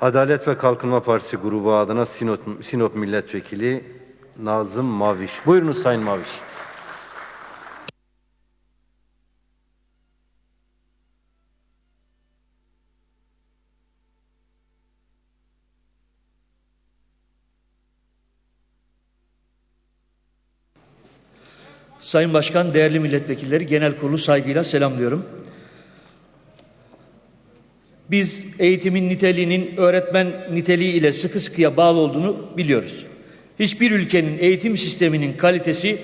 Adalet ve Kalkınma Partisi grubu adına Sinop, Sinop Milletvekili Nazım Maviş. Buyurunuz Sayın Maviş. Sayın Başkan, değerli milletvekilleri, genel kurulu saygıyla selamlıyorum. Biz eğitimin niteliğinin öğretmen niteliği ile sıkı sıkıya bağlı olduğunu biliyoruz. Hiçbir ülkenin eğitim sisteminin kalitesi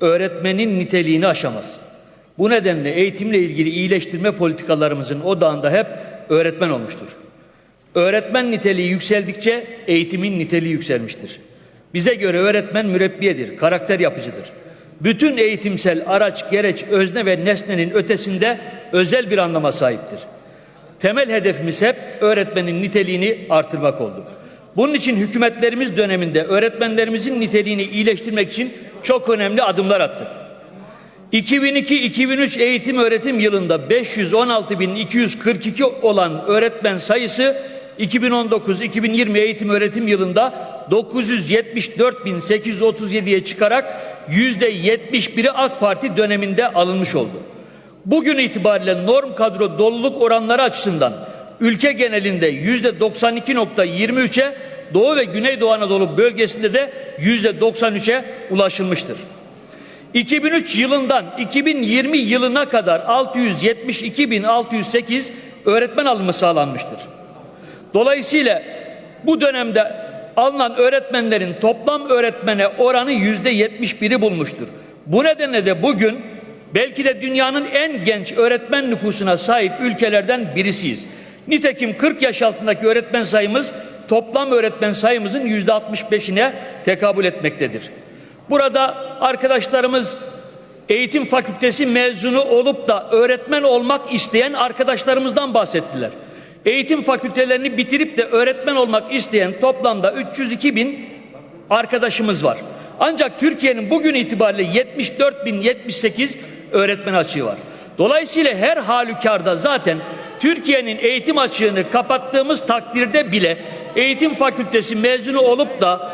öğretmenin niteliğini aşamaz. Bu nedenle eğitimle ilgili iyileştirme politikalarımızın odağında hep öğretmen olmuştur. Öğretmen niteliği yükseldikçe eğitimin niteliği yükselmiştir. Bize göre öğretmen mürebbiyedir, karakter yapıcıdır. Bütün eğitimsel araç, gereç, özne ve nesnenin ötesinde özel bir anlama sahiptir. Temel hedefimiz hep öğretmenin niteliğini artırmak oldu. Bunun için hükümetlerimiz döneminde öğretmenlerimizin niteliğini iyileştirmek için çok önemli adımlar attık. 2002-2003 eğitim öğretim yılında 516.242 olan öğretmen sayısı 2019-2020 eğitim öğretim yılında 974.837'ye çıkarak yüzde 71'i AK Parti döneminde alınmış oldu. Bugün itibariyle norm kadro doluluk oranları açısından ülke genelinde yüzde 92.23'e Doğu ve Güneydoğu Anadolu bölgesinde de yüzde 93'e ulaşılmıştır. 2003 yılından 2020 yılına kadar 672.608 öğretmen alımı sağlanmıştır. Dolayısıyla bu dönemde alınan öğretmenlerin toplam öğretmene oranı yüzde 71'i bulmuştur. Bu nedenle de bugün belki de dünyanın en genç öğretmen nüfusuna sahip ülkelerden birisiyiz. Nitekim 40 yaş altındaki öğretmen sayımız toplam öğretmen sayımızın yüzde 65'ine tekabül etmektedir. Burada arkadaşlarımız eğitim fakültesi mezunu olup da öğretmen olmak isteyen arkadaşlarımızdan bahsettiler. Eğitim fakültelerini bitirip de öğretmen olmak isteyen toplamda 302 bin arkadaşımız var. Ancak Türkiye'nin bugün itibariyle 74 bin 78 öğretmen açığı var. Dolayısıyla her halükarda zaten Türkiye'nin eğitim açığını kapattığımız takdirde bile eğitim fakültesi mezunu olup da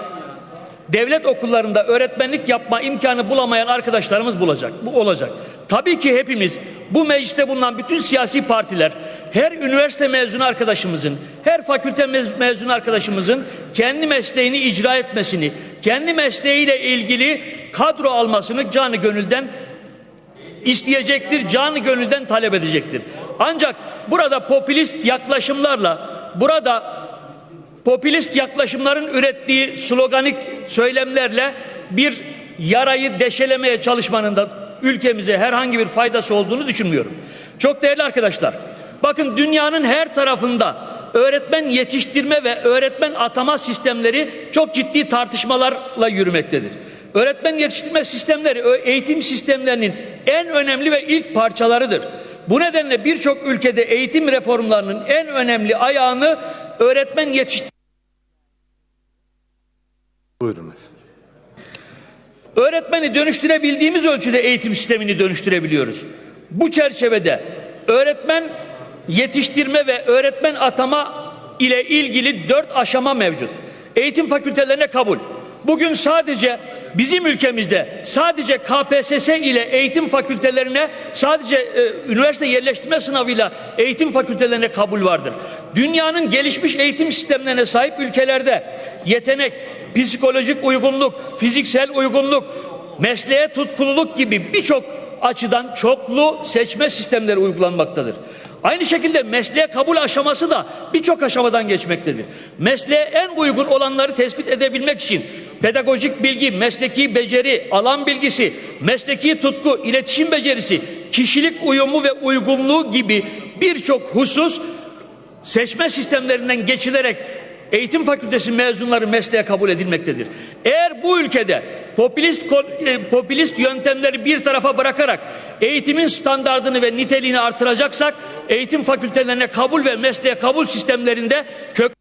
devlet okullarında öğretmenlik yapma imkanı bulamayan arkadaşlarımız bulacak. Bu olacak. Tabii ki hepimiz bu mecliste bulunan bütün siyasi partiler her üniversite mezunu arkadaşımızın, her fakülte mez- mezunu arkadaşımızın kendi mesleğini icra etmesini, kendi mesleğiyle ilgili kadro almasını canı gönülden isteyecektir, canı gönülden talep edecektir. Ancak burada popülist yaklaşımlarla, burada popülist yaklaşımların ürettiği sloganik söylemlerle bir yarayı deşelemeye çalışmanın da ülkemize herhangi bir faydası olduğunu düşünmüyorum. Çok değerli arkadaşlar, bakın dünyanın her tarafında öğretmen yetiştirme ve öğretmen atama sistemleri çok ciddi tartışmalarla yürümektedir. Öğretmen yetiştirme sistemleri eğitim sistemlerinin en önemli ve ilk parçalarıdır. Bu nedenle birçok ülkede eğitim reformlarının en önemli ayağını öğretmen yetiştirme Buyurun. Öğretmeni dönüştürebildiğimiz ölçüde eğitim sistemini dönüştürebiliyoruz. Bu çerçevede öğretmen yetiştirme ve öğretmen atama ile ilgili dört aşama mevcut. Eğitim fakültelerine kabul. Bugün sadece bizim ülkemizde sadece KPSS ile eğitim fakültelerine sadece e, üniversite yerleştirme sınavıyla eğitim fakültelerine kabul vardır. Dünyanın gelişmiş eğitim sistemlerine sahip ülkelerde yetenek, psikolojik uygunluk, fiziksel uygunluk, mesleğe tutkululuk gibi birçok açıdan çoklu seçme sistemleri uygulanmaktadır. Aynı şekilde mesleğe kabul aşaması da birçok aşamadan geçmektedir. Mesleğe en uygun olanları tespit edebilmek için pedagojik bilgi, mesleki beceri, alan bilgisi, mesleki tutku, iletişim becerisi, kişilik uyumu ve uygunluğu gibi birçok husus seçme sistemlerinden geçilerek eğitim fakültesi mezunları mesleğe kabul edilmektedir. Eğer bu ülkede popülist e, popülist yöntemleri bir tarafa bırakarak eğitimin standardını ve niteliğini artıracaksak eğitim fakültelerine kabul ve mesleğe kabul sistemlerinde kök